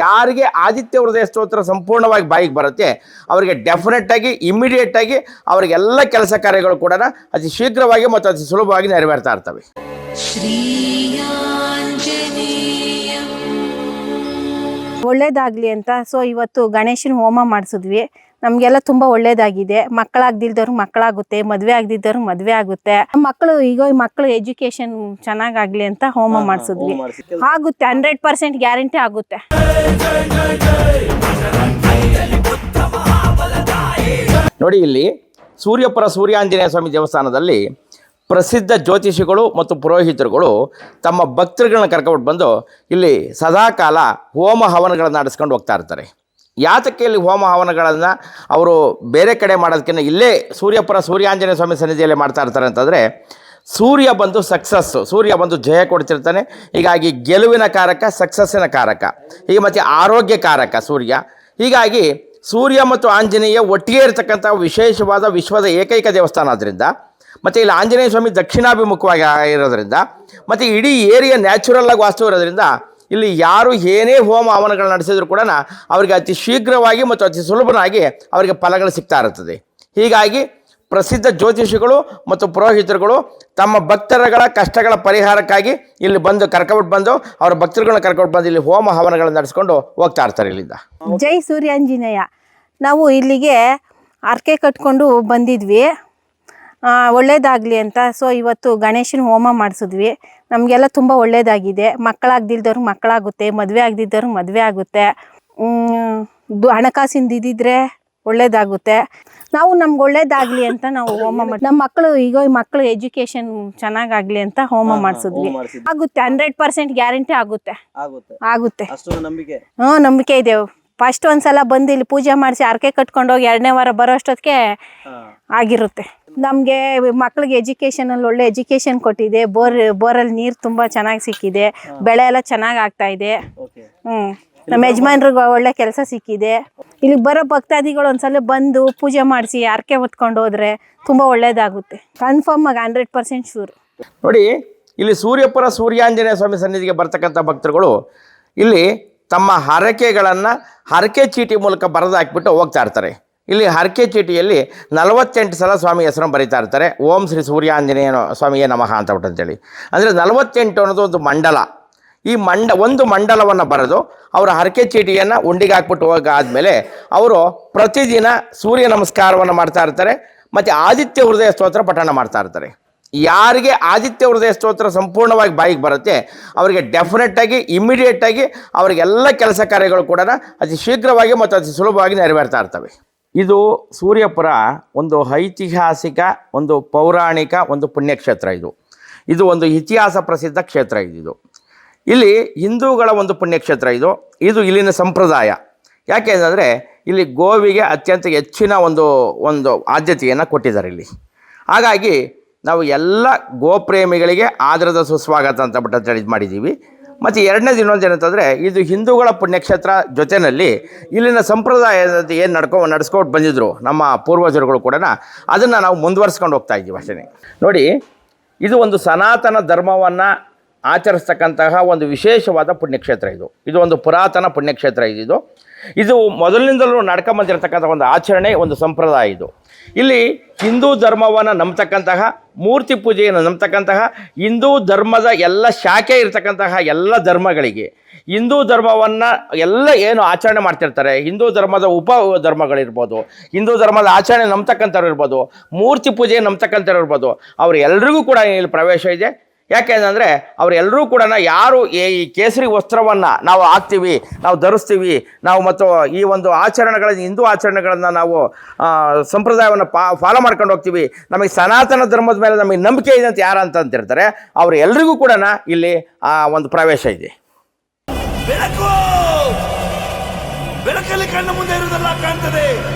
ಯಾರಿಗೆ ಆದಿತ್ಯ ಹೃದಯ ಸ್ತೋತ್ರ ಸಂಪೂರ್ಣವಾಗಿ ಬಾಯಿಗೆ ಬರುತ್ತೆ ಅವರಿಗೆ ಡೆಫಿನೆಟ್ ಆಗಿ ಇಮಿಡಿಯೇಟ್ ಆಗಿ ಅವರಿಗೆಲ್ಲ ಕೆಲಸ ಕಾರ್ಯಗಳು ಕೂಡ ಅತಿ ಶೀಘ್ರವಾಗಿ ಮತ್ತು ಅತಿ ಸುಲಭವಾಗಿ ನೆರವೇರ್ತಾ ಇರ್ತವೆ. ಒಳ್ಳೇದಾಗ್ಲಿ ಅಂತ. ಸೊ ಇವತ್ತು ಗಣೇಶನ ಹೋಮ ಮಾಡಿಸಿದ್ವಿ. ನಮಗೆಲ್ಲ ತುಂಬ ಒಳ್ಳೇದಾಗಿದೆ. ಮಕ್ಕಳಾಗ್ದಿಲ್ದವ್ರು ಮಕ್ಕಳಾಗುತ್ತೆ ಮದುವೆ ಆಗದಿದ್ದವ್ರು ಮದುವೆ ಆಗುತ್ತೆ. ಮಕ್ಕಳು ಈಗ ಮಕ್ಕಳು ಎಜುಕೇಶನ್ ಚೆನ್ನಾಗಾಗ್ಲಿ ಅಂತ ಹೋಮ ಮಾಡಿಸಿದ್ವಿ. ಆಗುತ್ತೆ ಹಂಡ್ರೆಡ್ ಪರ್ಸೆಂಟ್ ಗ್ಯಾರಂಟಿ ಆಗುತ್ತೆ. ನೋಡಿ ಇಲ್ಲಿ ಸೂರ್ಯಪುರ ಸೂರ್ಯಾಂಜನೇಯ ಸ್ವಾಮಿ ದೇವಸ್ಥಾನದಲ್ಲಿ ಪ್ರಸಿದ್ಧ ಜ್ಯೋತಿಷಿಗಳು ಮತ್ತು ಪುರೋಹಿತರುಗಳು ತಮ್ಮ ಭಕ್ತರುಗಳನ್ನ ಕರ್ಕೊಂಡು ಬಂದು ಇಲ್ಲಿ ಸದಾಕಾಲ ಹೋಮ ಹವನಗಳನ್ನು ನಡೆಸ್ಕೊಂಡು ಹೋಗ್ತಾ ಇರ್ತಾರೆ. ಯಾತಕ್ಕೆ ಇಲ್ಲಿ ಹೋಮ ಹವನಗಳನ್ನು ಅವರು ಬೇರೆ ಕಡೆ ಮಾಡೋದಕ್ಕಿಂತ ಇಲ್ಲೇ ಸೂರ್ಯಪುರ ಸೂರ್ಯಾಂಜನೇಯ ಸ್ವಾಮಿ ಸನ್ನಿಧಿಯಲ್ಲಿ ಮಾಡ್ತಾ ಇರ್ತಾರೆ ಅಂತಂದರೆ ಸೂರ್ಯ ಬಂದು ಸಕ್ಸಸ್ಸು ಸೂರ್ಯ ಬಂದು ಜಯ ಕೊಡ್ತಿರ್ತಾನೆ. ಹೀಗಾಗಿ ಗೆಲುವಿನ ಕಾರಕ ಸಕ್ಸಸ್ಸಿನ ಕಾರಕ. ಈಗ ಮತ್ತು ಆರೋಗ್ಯ ಕಾರಕ ಸೂರ್ಯ. ಹೀಗಾಗಿ ಸೂರ್ಯ ಮತ್ತು ಆಂಜನೇಯ ಒಟ್ಟಿಗೆ ಇರತಕ್ಕಂಥ ವಿಶೇಷವಾದ ವಿಶ್ವದ ಏಕೈಕ ದೇವಸ್ಥಾನ ಆದ್ದರಿಂದ ಮತ್ತು ಇಲ್ಲಿ ಆಂಜನೇಯ ಸ್ವಾಮಿ ದಕ್ಷಿಣಾಭಿಮುಖವಾಗಿ ಇರೋದರಿಂದ ಮತ್ತು ಇಡೀ ಏರಿಯಾ ನ್ಯಾಚುರಲ್ ಆಗಿ ವಾಸ್ತು ಇರೋದ್ರಿಂದ ಇಲ್ಲಿ ಯಾರು ಏನೇ ಹೋಮ ಹವನಗಳು ನಡೆಸಿದ್ರು ಕೂಡ ಅವರಿಗೆ ಅತಿ ಶೀಘ್ರವಾಗಿ ಮತ್ತು ಅತಿ ಸುಲಭನಾಗಿ ಅವರಿಗೆ ಫಲಗಳು ಸಿಗ್ತಾ ಇರುತ್ತದೆ. ಹೀಗಾಗಿ ಪ್ರಸಿದ್ಧ ಜ್ಯೋತಿಷಿಗಳು ಮತ್ತು ಪುರೋಹಿತರುಗಳು ತಮ್ಮ ಭಕ್ತರುಗಳ ಕಷ್ಟಗಳ ಪರಿಹಾರಕ್ಕಾಗಿ ಇಲ್ಲಿ ಬಂದು ಕರ್ಕೊಬಿಟ್ಟು ಬಂದು ಅವರ ಭಕ್ತರುಗಳನ್ನ ಕರ್ಕೊಂಡು ಬಂದು ಇಲ್ಲಿ ಹೋಮ ಹವನಗಳನ್ನು ನಡೆಸ್ಕೊಂಡು ಹೋಗ್ತಾ ಇರ್ತಾರೆ ಇಲ್ಲಿಂದ. ಜೈ ಸೂರ್ಯಾಂಜನೇಯ. ನಾವು ಇಲ್ಲಿಗೆ ಅರ್ಕೆ ಕಟ್ಕೊಂಡು ಬಂದಿದ್ವಿ. ಆ, ಒಳ್ಳೇದಾಗ್ಲಿ ಅಂತ. ಸೊ ಇವತ್ತು ಗಣೇಶನ ಹೋಮ ಮಾಡಿಸಿದ್ವಿ. ನಮಗೆಲ್ಲ ತುಂಬ ಒಳ್ಳೇದಾಗಿದೆ. ಮಕ್ಕಳಾಗ್ದಿಲ್ದವ್ರು ಮಕ್ಕಳಾಗುತ್ತೆ. ಮದುವೆ ಆಗದಿದ್ದವ್ರು ಮದುವೆ ಆಗುತ್ತೆ. ದು- ಹಣಕಾಸಿಂದ ಇದ್ದಿದ್ರೆ ಒಳ್ಳೇದಾಗುತ್ತೆ. ನಾವು ನಮ್ಗೆ ಒಳ್ಳೇದಾಗ್ಲಿ ಅಂತ ನಾವು ಹೋಮ ಮಾಡಿ ನಮ್ಮ ಮಕ್ಕಳು ಈಗ ಮಕ್ಕಳು ಎಜುಕೇಶನ್ ಚೆನ್ನಾಗಾಗ್ಲಿ ಅಂತ ಹೋಮ ಮಾಡಿಸಿದ್ವಿ. ಆಗುತ್ತೆ. ಹಂಡ್ರೆಡ್ ಪರ್ಸೆಂಟ್ ಗ್ಯಾರಂಟಿ ಆಗುತ್ತೆ. ಆಗುತ್ತೆ. ಹ್ಞೂ ನಂಬಿಕೆ. ಇದೆ. ಫಸ್ಟ್ ಒಂದ್ಸಲ ಬಂದು ಇಲ್ಲಿ ಪೂಜೆ ಮಾಡಿಸಿ ಹರಕೆ ಕಟ್ಕೊಂಡೋಗಿ ಎರಡನೇ ವಾರ ಬರೋ ಅಷ್ಟೊತ್ತಿಗೆ ಆಗಿರುತ್ತೆ. ನಮಗೆ ಮಕ್ಳಿಗೆ ಎಜುಕೇಷನಲ್ಲಿ ಒಳ್ಳೆ ಎಜುಕೇಷನ್ ಕೊಟ್ಟಿದೆ. ಬೋರ್ ಬೋರಲ್ಲಿ ನೀರು ತುಂಬ ಚೆನ್ನಾಗಿ ಸಿಕ್ಕಿದೆ. ಬೆಳೆ ಎಲ್ಲ ಚೆನ್ನಾಗಿ ಆಗ್ತಾ ಇದೆ. ಹ್ಞೂ ನಮ್ಮ ಯಜಮಾನ್ರಿಗೂ ಒಳ್ಳೆ ಕೆಲಸ ಸಿಕ್ಕಿದೆ. ಇಲ್ಲಿ ಬರೋ ಭಕ್ತಾದಿಗಳು ಒಂದ್ಸಲ ಬಂದು ಪೂಜೆ ಮಾಡಿಸಿ ಅರ್ಕೆ ಹೊತ್ಕೊಂಡು ಹೋದ್ರೆ ತುಂಬ ಒಳ್ಳೇದಾಗುತ್ತೆ. ಕನ್ಫರ್ಮ್ ಆಗಿ ಹಂಡ್ರೆಡ್ ಪರ್ಸೆಂಟ್ ಶೂರ್ ನೋಡಿ ಇಲ್ಲಿ ಸೂರ್ಯಪುರ ಸೂರ್ಯಾಂಜನೇಯ ಸ್ವಾಮಿ ಸನ್ನಿಧಿಗೆ ಬರ್ತಕ್ಕಂಥ ಭಕ್ತರುಗಳು ಇಲ್ಲಿ ತಮ್ಮ ಹರಕೆಗಳನ್ನು ಹರಕೆ ಚೀಟಿ ಮೂಲಕ ಬರೆದು ಹಾಕ್ಬಿಟ್ಟು ಹೋಗ್ತಾ ಇರ್ತಾರೆ. ಇಲ್ಲಿ ಹರಕೆ ಚೀಟಿಯಲ್ಲಿ ನಲವತ್ತೆಂಟು ಸಲ ಸ್ವಾಮಿ ಹೆಸರು ಬರೀತಾ ಇರ್ತಾರೆ. ಓಂ ಶ್ರೀ ಸೂರ್ಯಾಂಜನೇಯ ಸ್ವಾಮಿಯೇ ನಮಃ ಅಂತ ಅಂತೇಳಿ ಅಂದರೆ ನಲವತ್ತೆಂಟು ಅನ್ನೋದು ಒಂದು ಮಂಡಲ. ಈ ಮಂಡ, ಒಂದು ಮಂಡಲವನ್ನು ಬರೆದು ಅವರ ಹರಕೆ ಚೀಟಿಯನ್ನು ಉಂಡಿಗೆ ಹಾಕ್ಬಿಟ್ಟು ಹೋಗಾದ್ಮೇಲೆ ಅವರು ಪ್ರತಿದಿನ ಸೂರ್ಯ ನಮಸ್ಕಾರವನ್ನು ಮಾಡ್ತಾ ಇರ್ತಾರೆ, ಮತ್ತು ಆದಿತ್ಯ ಹೃದಯ ಸ್ತೋತ್ರ ಪಠಣ ಮಾಡ್ತಾ ಇರ್ತಾರೆ. ಯಾರಿಗೆ ಆದಿತ್ಯ ಹೃದಯ ಸ್ತೋತ್ರ ಸಂಪೂರ್ಣವಾಗಿ ಬಾಯಿಗೆ ಬರುತ್ತೆ, ಅವರಿಗೆ ಡೆಫಿನೆಟ್ಟಾಗಿ ಆಗಿ ಅವರಿಗೆಲ್ಲ ಕೆಲಸ ಕಾರ್ಯಗಳು ಕೂಡ ಅತಿ ಶೀಘ್ರವಾಗಿ ಮತ್ತು ಅತಿ ಸುಲಭವಾಗಿ ನೆರವೇರ್ತಾ ಇರ್ತವೆ. ಇದು ಸೂರ್ಯಪುರ ಒಂದು ಐತಿಹಾಸಿಕ, ಒಂದು ಪೌರಾಣಿಕ, ಒಂದು ಪುಣ್ಯಕ್ಷೇತ್ರ ಇದು. ಇದು ಒಂದು ಇತಿಹಾಸ ಪ್ರಸಿದ್ಧ ಕ್ಷೇತ್ರ ಇದು ಇಲ್ಲಿ ಹಿಂದೂಗಳ ಒಂದು ಪುಣ್ಯಕ್ಷೇತ್ರ ಇದು. ಇದು ಇಲ್ಲಿನ ಸಂಪ್ರದಾಯ. ಯಾಕೆ ಅಂದರೆ ಇಲ್ಲಿ ಗೋವಿಗೆ ಅತ್ಯಂತ ಹೆಚ್ಚಿನ ಒಂದು ಒಂದು ಆದ್ಯತೆಯನ್ನು ಕೊಟ್ಟಿದ್ದಾರೆ ಇಲ್ಲಿ. ಹಾಗಾಗಿ ನಾವು ಎಲ್ಲ ಗೋಪ್ರೇಮಿಗಳಿಗೆ ಆದರದ ಸುಸ್ವಾಗತ ಅಂತ ಬಿಟ್ಟು ಇದು ಮಾಡಿದ್ದೀವಿ ಮತ್ತು ಎರಡನೇದು ಇನ್ನೊಂದು ಏನಂತಂದರೆ ಇದು ಹಿಂದೂಗಳ ಪುಣ್ಯಕ್ಷೇತ್ರ ಜೊತೆಯಲ್ಲಿ ಇಲ್ಲಿನ ಸಂಪ್ರದಾಯದ ಏನು ನಡ್ಕೊ ನಡ್ಸ್ಕೊಂಡು ಬಂದಿದ್ದರು ನಮ್ಮ ಪೂರ್ವಜರುಗಳು ಕೂಡ ಅದನ್ನು ನಾವು ಮುಂದುವರ್ಸ್ಕೊಂಡು ಹೋಗ್ತಾ ಇದ್ದೀವಿ ಅಷ್ಟೇ. ನೋಡಿ, ಇದು ಒಂದು ಸನಾತನ ಧರ್ಮವನ್ನು ಆಚರಿಸ್ತಕ್ಕಂತಹ ಒಂದು ವಿಶೇಷವಾದ ಪುಣ್ಯಕ್ಷೇತ್ರ ಇದು. ಇದು ಒಂದು ಪುರಾತನ ಪುಣ್ಯಕ್ಷೇತ್ರ ಇದು. ಇದು ಮೊದಲಿನಿಂದಲೂ ನಡ್ಕೊಂಬಂದಿರತಕ್ಕಂಥ ಒಂದು ಆಚರಣೆ, ಒಂದು ಸಂಪ್ರದಾಯ ಇದು. ಇಲ್ಲಿ ಹಿಂದೂ ಧರ್ಮವನ್ನು ನಂಬತಕ್ಕಂತಹ ಮೂರ್ತಿ ಪೂಜೆಯನ್ನು ನಂಬತಕ್ಕಂತಹ ಹಿಂದೂ ಧರ್ಮದ ಎಲ್ಲ ಶಾಖೆ ಇರತಕ್ಕಂತಹ ಎಲ್ಲ ಧರ್ಮಗಳಿಗೆ. ಹಿಂದೂ ಧರ್ಮವನ್ನು ಎಲ್ಲ ಏನು ಆಚರಣೆ ಮಾಡ್ತಿರ್ತಾರೆ. ಹಿಂದೂ ಧರ್ಮದ ಉಪ ಧರ್ಮಗಳಿರ್ಬೋದು. ಹಿಂದೂ ಧರ್ಮದ ಆಚರಣೆ ನಂಬತಕ್ಕಂಥವ್ರು ಇರ್ಬೋದು. ಮೂರ್ತಿ ಪೂಜೆ ನಂಬ್ತಕ್ಕಂಥವ್ರು ಇರ್ಬೋದು. ಅವ್ರು ಎಲ್ರಿಗೂ ಕೂಡ ಇಲ್ಲಿ ಪ್ರವೇಶ ಇದೆ. ಯಾಕೆಂದರೆ ಅವರೆಲ್ಲರೂ ಕೂಡ ಯಾರು ಈ ಕೇಸರಿ ವಸ್ತ್ರವನ್ನು ನಾವು ಹಾಕ್ತೀವಿ, ನಾವು ಧರಿಸ್ತೀವಿ, ನಾವು ಮತ್ತು ಈ ಒಂದು ಆಚರಣೆಗಳನ್ನು, ಹಿಂದೂ ಆಚರಣೆಗಳನ್ನು ನಾವು ಸಂಪ್ರದಾಯವನ್ನು ಪಾ ಫಾಲೋ ಮಾಡ್ಕೊಂಡು ಹೋಗ್ತೀವಿ. ನಮಗೆ ಸನಾತನ ಧರ್ಮದ ಮೇಲೆ ನಮಗೆ ನಂಬಿಕೆ ಇದೆ ಅಂತ ಯಾರು ಅಂತ ಅಂತಿರ್ತಾರೆ. ಅವರೆಲ್ಲರಿಗೂ ಕೂಡ ಇಲ್ಲಿ, ಆ, ಒಂದು ಪ್ರವೇಶ ಇದೆ. ಬೆಳಕು! ಬೆಳಕಲ್ಲಿ ಮುಂದೆ ಕಾಣ್ತದೆ.